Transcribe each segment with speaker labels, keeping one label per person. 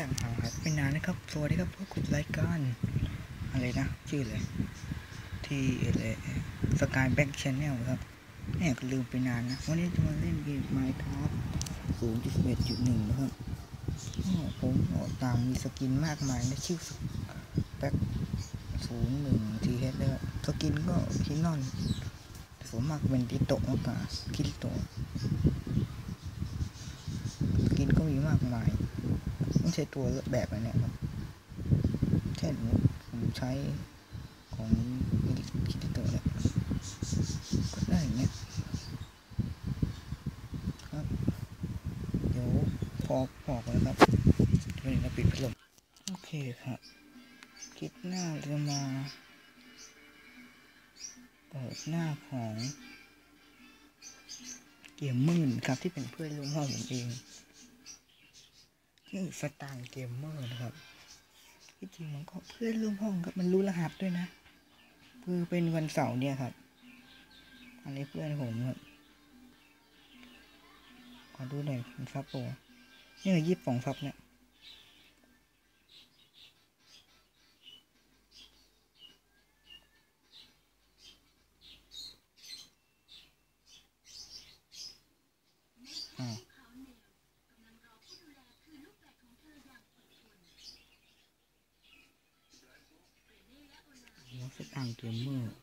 Speaker 1: จากห่างหายไปนานนะครับสวัสดีครับพวกคุณรายการอะไรนะ ชื่อเลยที่อะไรสกายแบ็กชแนลครับแม่ก็ลืมไปนานนะ วันนี้จะมาเล่นเกมไมค์ครับศูนย์จุดสิบเอ็ดจุดหนึ่งนะครับอ้อผมออกตามมีสกินมากมายนะชื่อแบ็กศูนย์หนึ่งทีเฮดแล้วสกินก็คินอนผมมากเป็นติโตะมากกว่าคิริโตะสกินก็มีมากมาย ไม่ใช่ตัวแบบอันเนี้ยครับ เช่นผมใช้ของคิดตัวเนี่ยก็ได้อย่างเงี้ยครับ เดี๋ยวพอพอกแล้วครับวันนี้เราปิดพัดลมโอเคครับคิดหน้าจะมาเปิดหน้าของเกียร์มื่นครับที่เป็นเพื่อนร่วมห้องผมเอง ชื่อสตางค์เกมเมอร์นะครับ ที่จริงมันก็เพื่อนร่วมห้องครับมันรู้รหัสด้วยนะคือเป็นวันเสาร์เนี่ยครับ อันนี้เพื่อนผมครับขอดูหน่อยมันซับโปรเนี่ยยี่สิบสองซับเนี่ยอ่า หัวสตางค์เก มเมอร์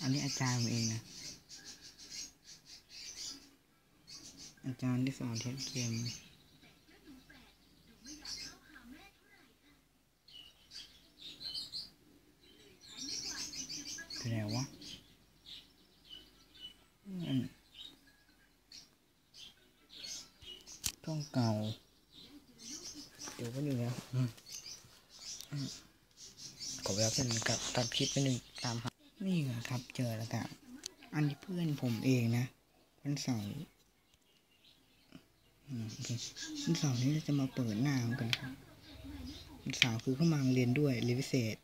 Speaker 1: อันนี้อาจารย์เองนะ อาจารย์ที่สอนเทสเกม คืออะไรวะอืมต้องเก่า เดี๋ยวก็อยู่แล้วขอเวลาเป็นกับตัดคลิปไปหนึ่งตามหานี่ไงครับเจอแล้วครับ อันนี้เพื่อนผมเองนะวันเสาร์อืมโอเควันเสาร์นี้เราจะมาเปิดหน้ากันครับวันเสาร์คือเข้ามาโรงเรียนด้วยเรียนพิเศษ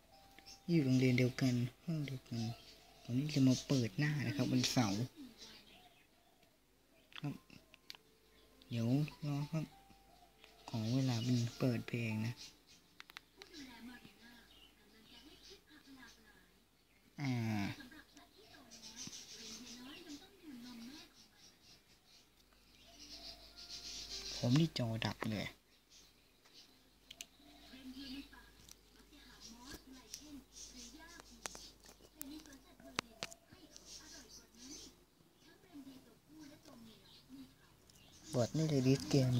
Speaker 1: อยู่โรงเรียนเดียวกันห้องเดียวกันวันนี้จะมาเปิดหน้านะครับวันเสาร์ครับ เดี๋ยวรอครับ ของเวลาเป็นเปิดเพลงนะ อ่าผมนี่จอดับเลย เปิดนี่เลยดิสเกม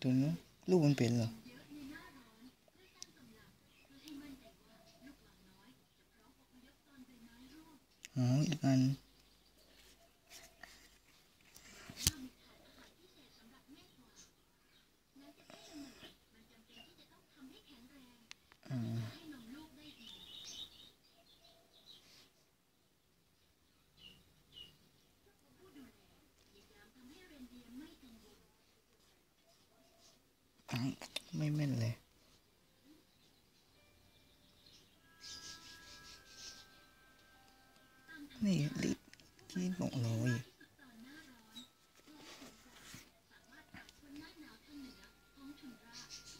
Speaker 1: ตัวนู้นลูกมันเป็นเหรอ อ๋อ อีกอัน อ่าอะ ไม่แม่นเลยนี่ลิที่บอกเลย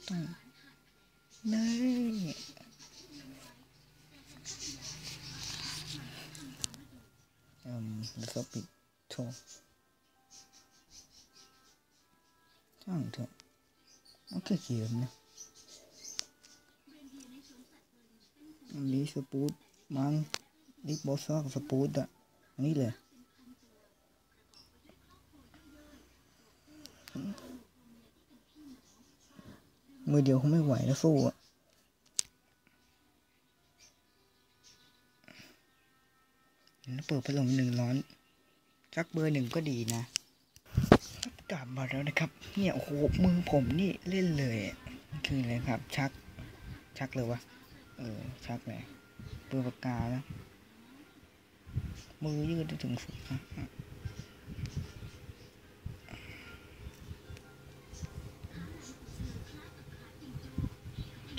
Speaker 1: ต้องนี่อืมแล้วก็ปิดโทรช่างเถอะ มันก็เขียนนะอันนี้สปูตมันนี่บอสกับสปูตอะอันนี้เลยมือเดียวคงไม่ไหวแล้วสู้อะเปิดพัดลมหนึ่งร้อน สักเบอร์หนึ่งก็ดีนะ กลับมาแล้วนะครับ เนี่ยโอ้โหมือผมนี่เล่นเลย คืออะไรครับ ชัก ชักเลยวะเออชักเลยเปืนปากกาแล้วมือยืดได้ถึงสุดน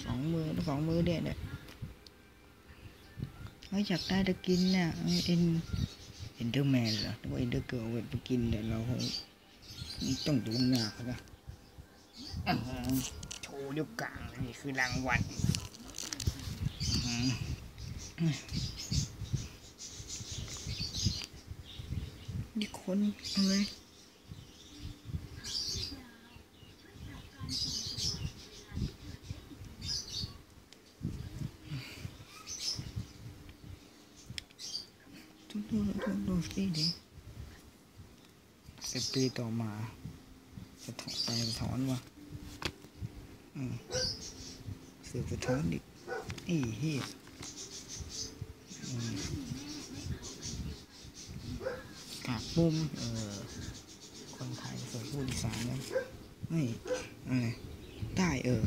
Speaker 1: สองมือสองมือเนี่ยเนี่ยเฮ้ยอยากได้จะกินน่ะเอ้ยเอ็นเอ็นเดอร์แมนเหรอหรือว่าเอ็นเดอร์เกิร์ลไปกินเดี๋ยวเราคง ต้องดูหน้าเขานะโชว์นิ้วกลางนี่คือรางวัลนี่คนอะไรดูดูดูดูสิดิ สิบปีต่อมาสะท้อนไปสะท้อนวะอืมเสือกสะท้อนอีกอ้เหี้ยอืมกากบุ้มเออคนไทยเสือกพูดอีสานนะไม่อะไรใต้เออ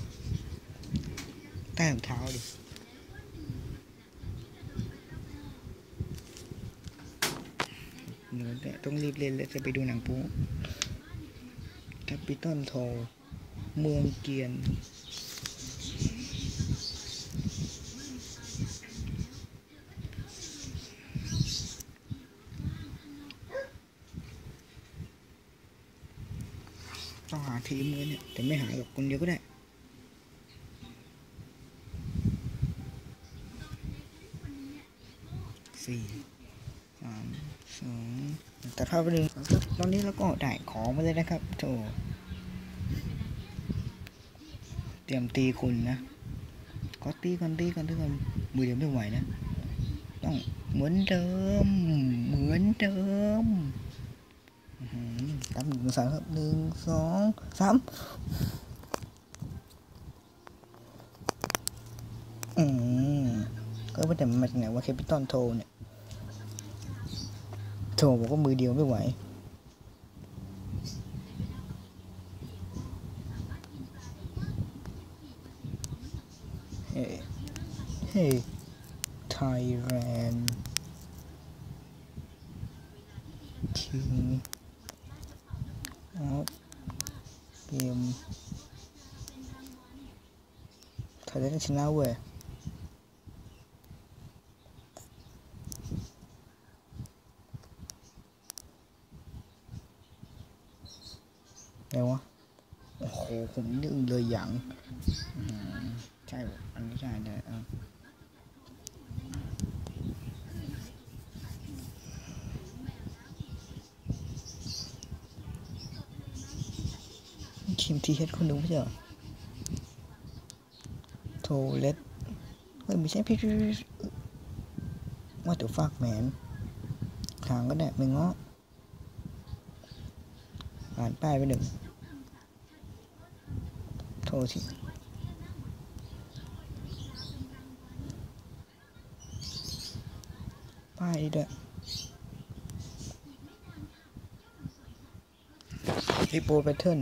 Speaker 1: ใต้รองเท้าดิ เดี๋ยวแต้องรีบเล่นแล้วจะไปดูหนังปูแคปิตอลโทเมืองเกียน ต้องหาทีมเลยเนี่ย แต่ไม่หาหรอกคนเดียวก็ได้ สี่ สามสอง แต่ถ้าไปดูตอนนี้เราก็ได้ของมาเลยนะครับโถเตรียมตีคุณนะก็ตีก่อนตีก่อนตีก่อนมือเดียวไม่ไหวนะ ต้องเหมือนเดิม เหมือนเดิมอื้อหือตามหนึ่งสามครับหนึ่งสองสามอืมก็ว่าแต่มันมาจากไหนว่าแคปิตอลโทเนี่ย โถบอกว่ามือเดียวไม่ไหวเฮ้เฮ้ไทยแลนด์คิงออฟเกมไทยแลนด์ชนะเว้ย อะไรวะ โอ้โห ผมนึกเลยอย่างอืมใช่ปะอันนี้ใช่เลยเออ ทีมทีเฮดคนดูไม่ใช่เหรอโทเลสเฮ้ยไม่ใช่พี่ว่าแต่ฟากแมนทางก็ได้ไม่ง้ออ่านป้ายไปหนึ่งโทษทีป้ายด้วยรีโปรแพทเทิร์น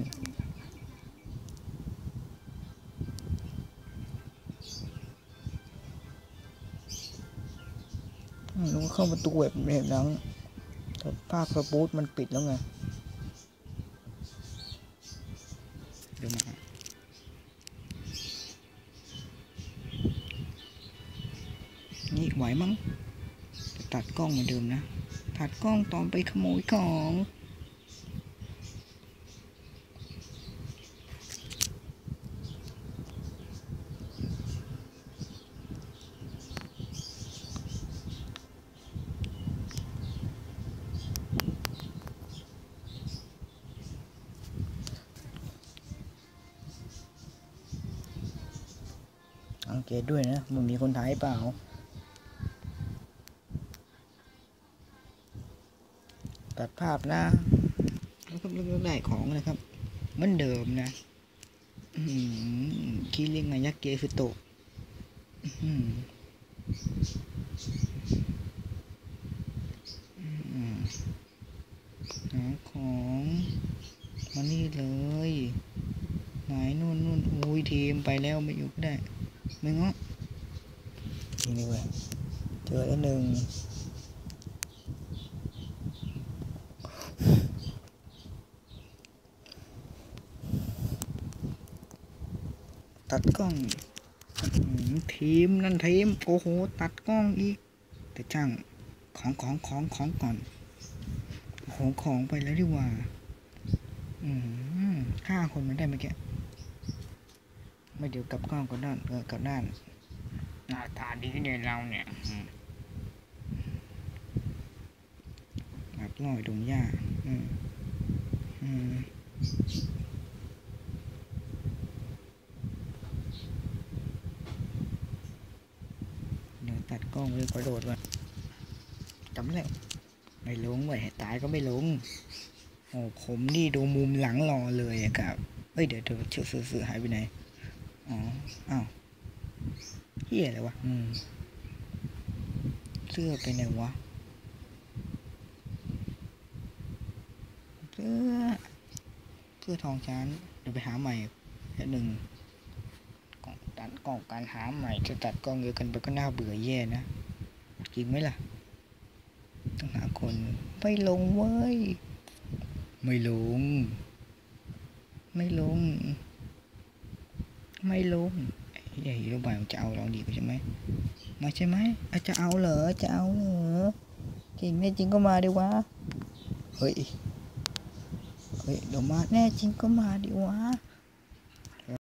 Speaker 1: ลุงเข้าประตูแบบเห็นหนังแต่ภาคสปูตมันปิดแล้วไงเดี๋ยวมานี่ไหวมั้งตัดกล้องเหมือนเดิมนะ ตัดกล้องตอนไปขโมยของ เกตด้วยนะมันมีคนถ่ายเปล่า ตัดภาพนะแล้วก็แล้วก็ได้ของนะครับเหมือนเดิมนะอืมคิริงายาเกฟุโตะอือืมหาของมานี่เลยไหนนู่นนู่นอุ้ยทีมไปแล้วไม่อยู่ก็ได้ ไม่ง้อจริงดิเว้ยเจอแล้วหนึ่งตัดกล้องอื้อหือทีมนั่นทีมโอ้โหตัดกล้องอีก แต่ช่างของของของของก่อนโอ้โหของไปแล้วดีกว่าอืมฆ่าคนมันได้เมื่อกี้ ไม่เดี๋ยวกลับกล้องกับด้านเออกลับด้านหน้าตาดีเนี่ยเราเนี่ยอืมแบบลอยดงหญ้าอืมอืมเดี๋ยวตัดกล้องเลยกระโดดมาจำแล้วไม่ลงเว้ยตายก็ไม่ลงโอ้ผมนี่ดูมุมหลังรอเลยอะครับ เอ้ยเดี๋ยวเดี๋ยวเชื่อซื้อหายไปไหน อ๋ออ้าวเฮียอะไรวะอืมเสื้อไปไหนวะเสื้อเสื้อทองชั้นเดี๋ยวไปหาใหม่แค่หนึ่งกล่องตัดกล่องการหาใหม่จะตัดกล้องเยอะกันไปก็น่าเบื่อแย่นะจริงไหมล่ะต้องหาคนไปลงเว้ย ไม่ลง ไม่ลง ไม่ลงไอ้เหี้ยฮีโร่บายมันจะเอาเราดีกว่าใช่ไหมมาใช่ไหมอาจจะเอาเหรอจะเอาเหรอจริงแน่จริงก็มาดีวะเฮ้ยเฮ้ยเดี๋ยวมาแน่จริงก็มาดีวะ